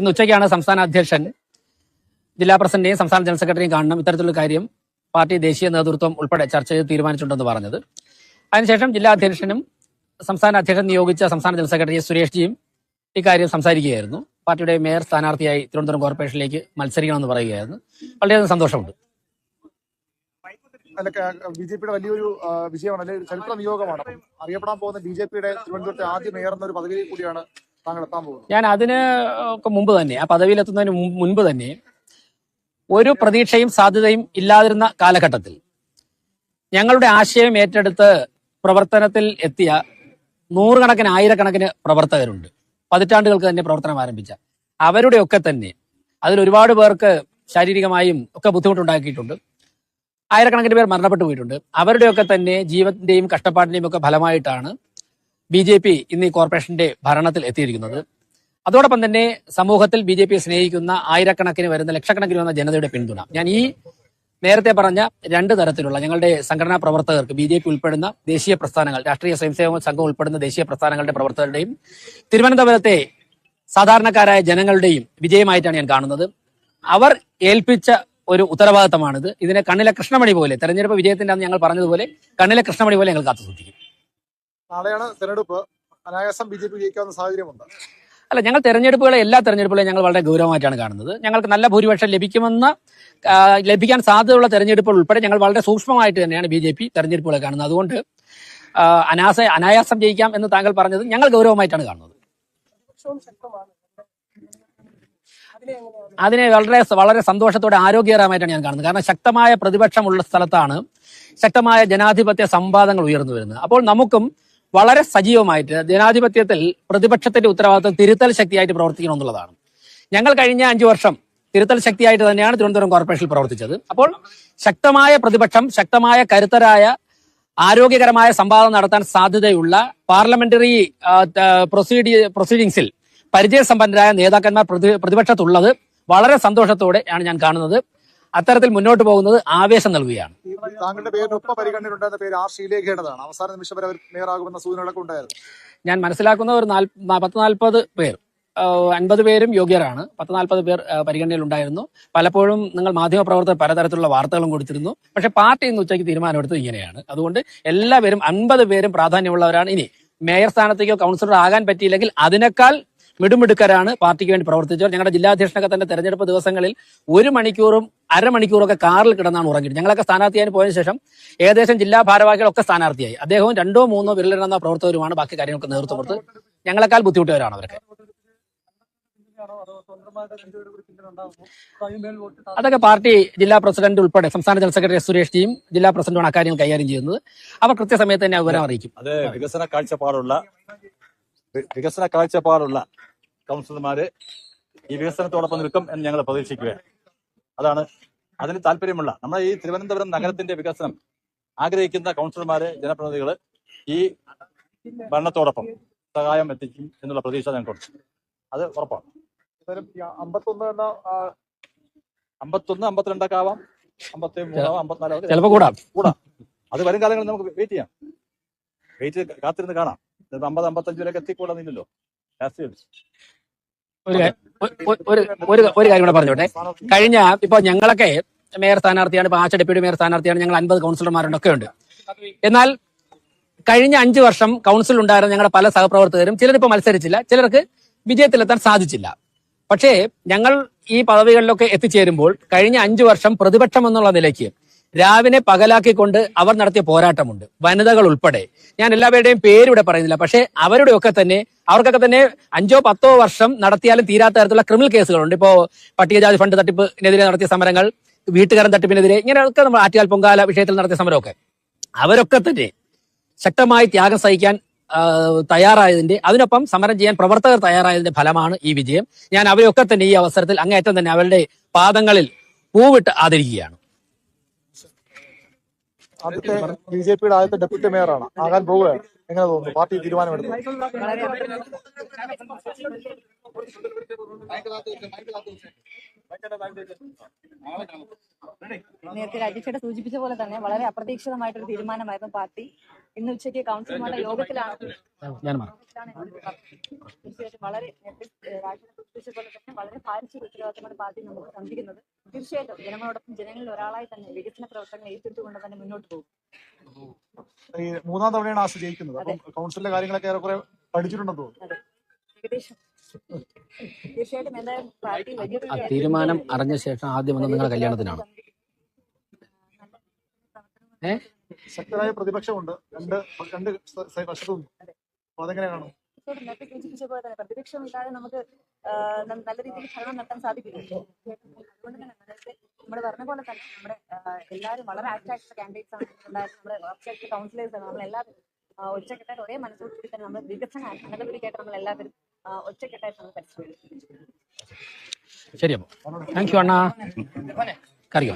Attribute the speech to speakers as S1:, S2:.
S1: ഇന്ന് ഉച്ചയ്ക്കാണ് സംസ്ഥാന അധ്യക്ഷൻ ജില്ലാ പ്രസിഡന്റിനെയും സംസ്ഥാന ജനറൽ സെക്രട്ടറിയും കാണണം. ഇത്തരത്തിലുള്ള കാര്യം പാർട്ടി ദേശീയ നേതൃത്വം ഉൾപ്പെടെ ചർച്ച ചെയ്ത് തീരുമാനിച്ചിട്ടുണ്ടെന്ന് പറഞ്ഞത്. അതിനുശേഷം ജില്ലാ അധ്യക്ഷനും സംസ്ഥാന അധ്യക്ഷൻ നിയോഗിച്ച സംസ്ഥാന ജനറൽ സെക്രട്ടറി സുരേഷ് ജിയും ഇക്കാര്യം സംസാരിക്കുകയായിരുന്നു. പാർട്ടിയുടെ മേയർ സ്ഥാനാർത്ഥിയായി തിരുവനന്തപുരം കോർപ്പറേഷനിലേക്ക് മത്സരിക്കണമെന്ന് പറയുകയായിരുന്നു. വളരെയധികം സന്തോഷമുണ്ട്.
S2: ബി ജെ പിയുടെ വലിയൊരു വിജയമാണ് അല്ലെങ്കിൽ ചരിത്ര നിയോഗമാണ്. അറിയപ്പെടാൻ പോകുന്ന ബി ജെ പിയുടെ തിരുവനന്തപുരത്തെ ആദ്യ മേയർ എന്നൊരു പദവിയിൽ കൂടിയാണ്
S1: ഞാൻ അതിന് മുമ്പ് തന്നെ ആ പദവിയിലെത്തുന്നതിന് മുൻപ് തന്നെ ഒരു പ്രതീക്ഷയും സാധ്യതയും ഇല്ലാതിരുന്ന കാലഘട്ടത്തിൽ ഞങ്ങളുടെ ആശയം ഏറ്റെടുത്ത് പ്രവർത്തനത്തിൽ എത്തിയ നൂറുകണക്കിന് ആയിരക്കണക്കിന് പ്രവർത്തകരുണ്ട്. പതിറ്റാണ്ടുകൾക്ക് തന്നെ പ്രവർത്തനം ആരംഭിച്ച. അവരുടെയൊക്കെ തന്നെ അതിൽ ഒരുപാട് പേർക്ക് ശാരീരികമായും ഒക്കെ ബുദ്ധിമുട്ടുണ്ടാക്കിയിട്ടുണ്ട്. ആയിരക്കണക്കിന് പേർ മരണപ്പെട്ടു പോയിട്ടുണ്ട് അവരുടെയൊക്കെ തന്നെ ജീവന്റെയും കഷ്ടപ്പാടിന്റെയും ഒക്കെ ഫലമായിട്ടാണ് ബി ജെ പി ഇന്ന് ഈ കോർപ്പറേഷന്റെ ഭരണത്തിൽ എത്തിയിരിക്കുന്നത്. അതോടൊപ്പം തന്നെ സമൂഹത്തിൽ ബി ജെ പി സ്നേഹിക്കുന്ന ആയിരക്കണക്കിന് വരുന്ന ലക്ഷക്കണക്കിന് വരുന്ന ജനതയുടെ പിന്തുണ. ഞാൻ ഈ നേരത്തെ പറഞ്ഞ രണ്ട് തരത്തിലുള്ള ഞങ്ങളുടെ സംഘടനാ പ്രവർത്തകർക്ക് ബി ജെ പി ഉൾപ്പെടുന്ന ദേശീയ പ്രസ്ഥാനങ്ങൾ രാഷ്ട്രീയ സ്വയംസേവക സംഘം ഉൾപ്പെടുന്ന ദേശീയ പ്രസ്ഥാനങ്ങളുടെ പ്രവർത്തകരുടെയും തിരുവനന്തപുരത്തെ സാധാരണക്കാരായ ജനങ്ങളുടെയും വിജയമായിട്ടാണ് ഞാൻ കാണുന്നത്. അവർ ഏൽപ്പിച്ച ഒരു ഉത്തരവാദിത്തമാണിത്. ഇതിനെ കണ്ണിലെ കൃഷ്ണമണി പോലെ തെരഞ്ഞെടുപ്പ് വിജയത്തിന്റെ അന്ന് ഞങ്ങൾ പറഞ്ഞതുപോലെ കണ്ണിലെ കൃഷ്ണമണി പോലെ ഞങ്ങൾ കാത്തു സൂക്ഷിക്കും
S2: നാളെയാണ് തെരഞ്ഞെടുപ്പ്. അനായാസം ബി ജെ പി ജയിക്കാവുന്ന സാഹചര്യമുണ്ട്.
S1: അല്ല ഞങ്ങൾ തെരഞ്ഞെടുപ്പുകളെ എല്ലാ തെരഞ്ഞെടുപ്പുകളെയും ഞങ്ങൾ വളരെ ഗൗരവമായിട്ടാണ് കാണുന്നത്. ഞങ്ങൾക്ക് നല്ല ഭൂരിപക്ഷം ലഭിക്കുമെന്ന ലഭിക്കാൻ സാധ്യതയുള്ള തെരഞ്ഞെടുപ്പുകൾ ഉൾപ്പെടെ ഞങ്ങൾ വളരെ സൂക്ഷ്മമായിട്ട് തന്നെയാണ് ബി ജെ പി തെരഞ്ഞെടുപ്പുകളെ കാണുന്നത്. അതുകൊണ്ട് അനാസ അനായാസം ജയിക്കാം എന്ന് താങ്കൾ പറഞ്ഞത് ഞങ്ങൾ ഗൗരവമായിട്ടാണ് കാണുന്നത്. അതിനെ വളരെ വളരെ സന്തോഷത്തോടെ ആരോഗ്യകരമായിട്ടാണ് ഞാൻ കാണുന്നത്. കാരണം ശക്തമായ പ്രതിപക്ഷമുള്ള സ്ഥലത്താണ് ശക്തമായ ജനാധിപത്യ സംവാദങ്ങൾ ഉയർന്നു വരുന്നത്. അപ്പോൾ നമുക്കും വളരെ സജീവമായിട്ട് ജനാധിപത്യത്തിൽ പ്രതിപക്ഷത്തിന്റെ ഉത്തരവാദിത്വം തിരുത്തൽ ശക്തിയായിട്ട് പ്രവർത്തിക്കണം എന്നുള്ളതാണ്. ഞങ്ങൾ കഴിഞ്ഞ അഞ്ചു വർഷം തിരുത്തൽ ശക്തിയായിട്ട് തന്നെയാണ് തിരുവനന്തപുരം കോർപ്പറേഷനിൽ പ്രവർത്തിച്ചത്. അപ്പോൾ ശക്തമായ പ്രതിപക്ഷം ശക്തമായ കരുത്തരായ ആരോഗ്യകരമായ സംവാദം നടത്താൻ സാധ്യതയുള്ള പാർലമെന്ററി പ്രൊസീഡി പ്രൊസീഡിങ്സിൽ പരിചയസമ്പന്നരായ നേതാക്കന്മാർ പ്രതി പ്രതിപക്ഷത്തുള്ളത് വളരെ സന്തോഷത്തോടെയാണ് ഞാൻ കാണുന്നത്. അത്തരത്തിൽ മുന്നോട്ട് പോകുന്നത് ആവേശം നൽകുകയാണ്.
S2: താങ്കളുടെ പേരിനൊപ്പം പരിഗണനയിലുണ്ടായിരുന്ന പേര് ആർ ശ്രീലേഖയുടേതാണ്. അവസാന നിമിഷം വരെ അവർ മേയറാകുമെന്ന സൂചനകളൊക്കെ ഉണ്ടായിരുന്നു.
S1: ഞാൻ മനസ്സിലാക്കുന്ന ഒരു പത്ത് നാൽപ്പത് പേർ അൻപത് പേരും യോഗ്യരാണ്. പത്ത് നാൽപ്പത് പേർ പരിഗണനയിലുണ്ടായിരുന്നു. പലപ്പോഴും നിങ്ങൾ മാധ്യമപ്രവർത്തകർ പലതരത്തിലുള്ള വാർത്തകളും കൊടുത്തിരുന്നു. പക്ഷെ പാർട്ടി ഇന്ന് ഉച്ചയ്ക്ക് തീരുമാനമെടുത്തത് ഇങ്ങനെയാണ്. അതുകൊണ്ട് എല്ലാവരും അൻപത് പേരും പ്രാധാന്യമുള്ളവരാണ്. ഇനി മേയർ സ്ഥാനത്തേക്കോ കൗൺസിലർ ആകാൻ പറ്റിയില്ലെങ്കിൽ അതിനേക്കാൾ മിടുമിടുക്കരാണ് പാർട്ടിക്ക് വേണ്ടി പ്രവർത്തിച്ചവർ. ഞങ്ങളുടെ ജില്ലാധ്യക്ഷനൊക്കെ തന്നെ തെരഞ്ഞെടുപ്പ് ദിവസങ്ങളിൽ ഒരു മണിക്കൂറും അരമണിക്കൂറും ഒക്കെ കാറിൽ കിടന്നാണ് ഉറങ്ങിയിട്ട് ഞങ്ങളൊക്കെ സ്ഥാനാർത്ഥിയായി പോയതിനു ശേഷം ഏകദേശം ജില്ലാ ഭാരവാഹികളൊക്കെ സ്ഥാനാർത്ഥിയായി. അദ്ദേഹവും രണ്ടോ മൂന്നോ വിരലിടുന്ന പ്രവർത്തകരുമാണ് ബാക്കി കാര്യങ്ങൾക്ക് നേതൃത്വം കൊടുത്ത്. ഞങ്ങളെക്കാൾ ബുദ്ധിമുട്ടുകാരാണ് അവരൊക്കെ. അതൊക്കെ പാർട്ടി ജില്ലാ പ്രസിഡന്റ് ഉൾപ്പെടെ സംസ്ഥാന ജനറൽ സെക്രട്ടറി സുരേഷ് ജിയും ജില്ലാ പ്രസിഡന്റുമാണ് അക്കാര്യങ്ങൾ കൈകാര്യം ചെയ്യുന്നത്. അവർ കൃത്യസമയത്ത് തന്നെ വിവരം അറിയിക്കും.
S3: അത് വികസന കാഴ്ചപ്പാടുള്ള വികസന കാഴ്ചപ്പാടുള്ള കൗൺസിലർമാര് ഈ വികസനത്തോടൊപ്പം നിൽക്കും എന്ന് ഞങ്ങൾ പ്രതീക്ഷിക്കുകയാണ്. അതാണ് അതിന് താല്പര്യമുള്ള നമ്മുടെ ഈ തിരുവനന്തപുരം നഗരത്തിന്റെ വികസനം ആഗ്രഹിക്കുന്ന കൗൺസിലർമാര് ജനപ്രതിനിധികൾ ഈ ഭരണത്തോടൊപ്പം സഹായം എത്തിക്കും എന്നുള്ള പ്രതീക്ഷ ഞങ്ങൾക്കുണ്ട്. അത് ഉറപ്പാണ്.
S2: അമ്പത്തൊന്ന് എന്ന
S3: അമ്പത്തൊന്ന് അമ്പത്തിരണ്ടൊക്കെ ആവാം. അമ്പത്തി മൂന്നാവാം അമ്പത്തിനാലോ ഒക്കെ
S1: ചിലപ്പോൾ കൂടാം.
S3: കൂടാം. അത് വരും കാലങ്ങളിൽ നമുക്ക് വെയിറ്റ് ചെയ്യാം. വെയിറ്റ് കാത്തിരുന്ന് കാണാം. അമ്പത് അമ്പത്തഞ്ച് വരെയൊക്കെ എത്തിക്കൂടാന്നില്ലല്ലോ രാഷ്ട്രീയം
S1: ഒരു ഒരു- ഒരു കാര്യം കൂടെ പറഞ്ഞോട്ടെ. കഴിഞ്ഞ ഇപ്പൊ ഞങ്ങളൊക്കെ മേയർ സ്ഥാനാർത്ഥിയാണ് ഇപ്പൊ ആശ ഡെപ്യൂട്ടി മേയർ സ്ഥാനാർത്ഥിയാണ് ഞങ്ങൾ അൻപത് കൗൺസിലർമാരുണ്ട് ഒക്കെ ഉണ്ട്. എന്നാൽ കഴിഞ്ഞ അഞ്ചു വർഷം കൗൺസിൽ ഉണ്ടായിരുന്ന ഞങ്ങളുടെ പല സഹപ്രവർത്തകരും ചിലരിപ്പോ മത്സരിച്ചില്ല ചിലർക്ക് വിജയത്തിലെത്താൻ സാധിച്ചില്ല. പക്ഷേ ഞങ്ങൾ ഈ പദവികളിലൊക്കെ എത്തിച്ചേരുമ്പോൾ കഴിഞ്ഞ അഞ്ചു വർഷം പ്രതിപക്ഷം എന്നുള്ള നിലയ്ക്ക് രാവിനെ പകലാക്കിക്കൊണ്ട് അവർ നടത്തിയ പോരാട്ടമുണ്ട്. വനിതകൾ ഉൾപ്പെടെ. ഞാൻ എല്ലാവരുടെയും പേരിവിടെ പറയുന്നില്ല. പക്ഷേ അവരുടെയൊക്കെ തന്നെ അവർക്കൊക്കെ തന്നെ അഞ്ചോ പത്തോ വർഷം നടത്തിയാലും തീരാത്ത തരത്തിലുള്ള ക്രിമിനൽ കേസുകളുണ്ട്. ഇപ്പോ പട്ടികജാതി ഫണ്ട് തട്ടിപ്പിനെതിരെ നടത്തിയ സമരങ്ങൾ വീട്ടുകാരൻ തട്ടിപ്പിനെതിരെ ഇങ്ങനെയൊക്കെ നമ്മൾ ആറ്റുകാൽ പൊങ്കാല വിഷയത്തിൽ നടത്തിയ സമരമൊക്കെ. അവരൊക്കെ തന്നെ ശക്തമായി ത്യാഗം സഹിക്കാൻ തയ്യാറായതിന്റെ അതിനൊപ്പം സമരം ചെയ്യാൻ പ്രവർത്തകർ തയ്യാറായതിന്റെ ഫലമാണ് ഈ വിജയം. ഞാൻ അവരെയൊക്കെ തന്നെ ഈ അവസരത്തിൽ അങ്ങേയറ്റം തന്നെ അവരുടെ പാദങ്ങളിൽ പൂവിട്ട് ആദരിക്കുകയാണ്.
S2: ആദ്യത്തെ ബി ജെ പിയുടെ ആദ്യത്തെ ഡെപ്യൂട്ടി മേയറാണ്. ആകാൻ പോവുകയാണ് എങ്ങനെ തോന്നുന്നു? പാർട്ടി തീരുമാനമെടുത്തു
S4: നേരത്തെ രാജേഷയുടെ സൂചിപ്പിച്ച പോലെ തന്നെ വളരെ അപ്രതീക്ഷിതമായിട്ടൊരു തീരുമാനമായിരുന്നു പാർട്ടി. ഇന്ന് ഉച്ചയ്ക്ക് കൗൺസിലർമാരുടെ യോഗത്തിലാണ്
S1: ഞാൻ
S4: വളരെ വളരെ ഉത്തരവാദിത്തമാണ് പാർട്ടി നമുക്ക് തന്നിരിക്കുന്നത്. തീർച്ചയായിട്ടും ജനങ്ങളോടൊപ്പം ജനങ്ങളിൽ ഒരാളായി തന്നെ വികസന പ്രവർത്തനങ്ങൾ ഏറ്റെടുത്തുകൊണ്ട് തന്നെ മുന്നോട്ട് പോകും.
S2: മൂന്നാം തവണയാണ് ആസ് ജയിക്കുന്നത്. അപ്പം കൗൺസിലിലെ കാര്യങ്ങളൊക്കെ ഏറെക്കുറെ പഠിച്ചിട്ടുണ്ടെന്ന് തോന്നുന്നു.
S4: അതെ. ഏകദേശം. തീർച്ചയായിട്ടും എന്തായാലും പാർട്ടി
S1: തീരുമാനം അറിഞ്ഞ ശേഷം ആദ്യം വന്നത് നിങ്ങളുടെ കല്യാണത്തിനാണ്.
S2: ശക്തരായ പ്രതിപക്ഷമുണ്ട്. രണ്ട് രണ്ട് വശത്തും അതെങ്ങനെ കാണും.
S4: തീർച്ചയായിട്ടും നേരത്തെ സൂചിപ്പിച്ച പോലെ തന്നെ പ്രതിപക്ഷം ഇല്ലാതെ നമുക്ക് നല്ല രീതിയിൽ ഭരണം നടത്താൻ സാധിക്കില്ല. അതുകൊണ്ട് തന്നെ നേരത്തെ നമ്മൾ പറഞ്ഞ പോലെ തന്നെ നമ്മുടെ എല്ലാവരും വളരെ ആക്റ്റായിട്ടുള്ള കാൻഡിഡേറ്റ്സ് ആണ്. ഉണ്ടായിരുന്നത് നമ്മുടെ വെബ്സൈറ്റിൽ കൗൺസിലേഴ്സ് ആണ്. നമ്മളെല്ലാവരും ഒറ്റക്കെട്ടായിട്ട് ഒരേ മനസ്സോടുകൂടി തന്നെ നമ്മൾ വികസന അനന്തപുരിക്കായിട്ട് നമ്മൾ എല്ലാവരും ഒറ്റക്കെട്ടായിട്ട് നമ്മൾ പരിശ്രമിക്കും.
S1: ശരി അപ്പോൾ താങ്ക് യു അണ്ണാ. കറിയോ?